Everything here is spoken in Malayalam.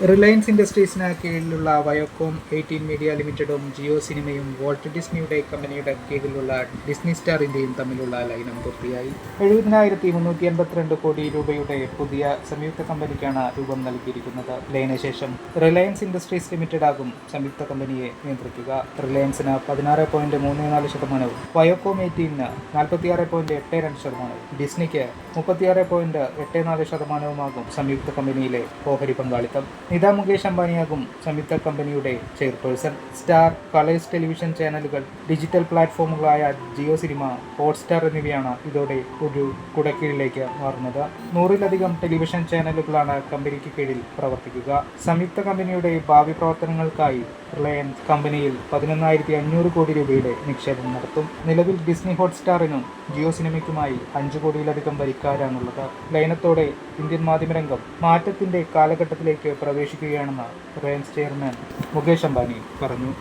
റിലയൻസ് ഇൻഡസ്ട്രീസിന് കീഴിലുള്ള വയോകോം എയ്റ്റീൻ മീഡിയ ലിമിറ്റഡും ജിയോ സിനിമയും വോൾട്ട് ഡിസ്നിയുടെ കമ്പനിയുടെ കീഴിലുള്ള ഡിസ്നി സ്റ്റാർ ഇന്ത്യയും തമ്മിലുള്ള ലൈനം പൂർത്തിയായി. എഴുപതിനായിരത്തി മുന്നൂറ്റി എൺപത്തിരണ്ട് കോടി രൂപയുടെ പുതിയ സംയുക്ത കമ്പനിക്കാണ് രൂപം നൽകിയിരിക്കുന്നത്. ലയനശേഷം റിലയൻസ് ഇൻഡസ്ട്രീസ് ലിമിറ്റഡ് ആകും സംയുക്ത കമ്പനിയെ നിയന്ത്രിക്കുക. റിലയൻസിന് പതിനാറ് പോയിന്റ് മൂന്ന് നാല് ശതമാനവും വയോകോം എയ്റ്റീന് നാൽപ്പത്തിയാറ് പോയിന്റ് എട്ട് രണ്ട് ശതമാനവും ഡിസ്നിക്ക് മുപ്പത്തിയാറ് പോയിന്റ് എട്ട് നാല് ശതമാനവുമാകും സംയുക്ത കമ്പനിയിലെ ഓഹരി പങ്കാളിത്തം. നിത മുകേഷ് അംബാനിയാകും സംയുക്ത കമ്പനിയുടെ ചെയർപേഴ്സൺ. സ്റ്റാർ കളേഴ്സ് ടെലിവിഷൻ ചാനലുകൾ ഡിജിറ്റൽ പ്ലാറ്റ്ഫോമുകളായ ജിയോ സിനിമ ഹോട്ട്സ്റ്റാർ എന്നിവയാണ് ഇതോടെ ഒരു കുടക്കീഴിലേക്ക് മാറുന്നത്. നൂറിലധികം ടെലിവിഷൻ ചാനലുകളാണ് കമ്പനിക്ക് കീഴിൽ പ്രവർത്തിക്കുക. സംയുക്ത കമ്പനിയുടെ ഭാവി പ്രവർത്തനങ്ങൾക്കായി റിലയൻസ് കമ്പനിയിൽ പതിനൊന്നായിരത്തി അഞ്ഞൂറ് കോടി രൂപയുടെ നിക്ഷേപം നടത്തും. നിലവിൽ ഡിസ്നി ഹോട്ട്സ്റ്റാറിനും ജിയോ സിനിമയ്ക്കുമായി അഞ്ചു കോടിയിലധികം വരിക്കാരാണുള്ളത്. ലയനത്തോടെ ഇന്ത്യൻ മാധ്യമരംഗം മാറ്റത്തിന്റെ കാലഘട്ടത്തിലേക്ക് പ്രവേശിക്കുകയാണെന്ന് റിലയൻസ് ചെയർമാൻ മുകേഷ് അംബാനി പറഞ്ഞു.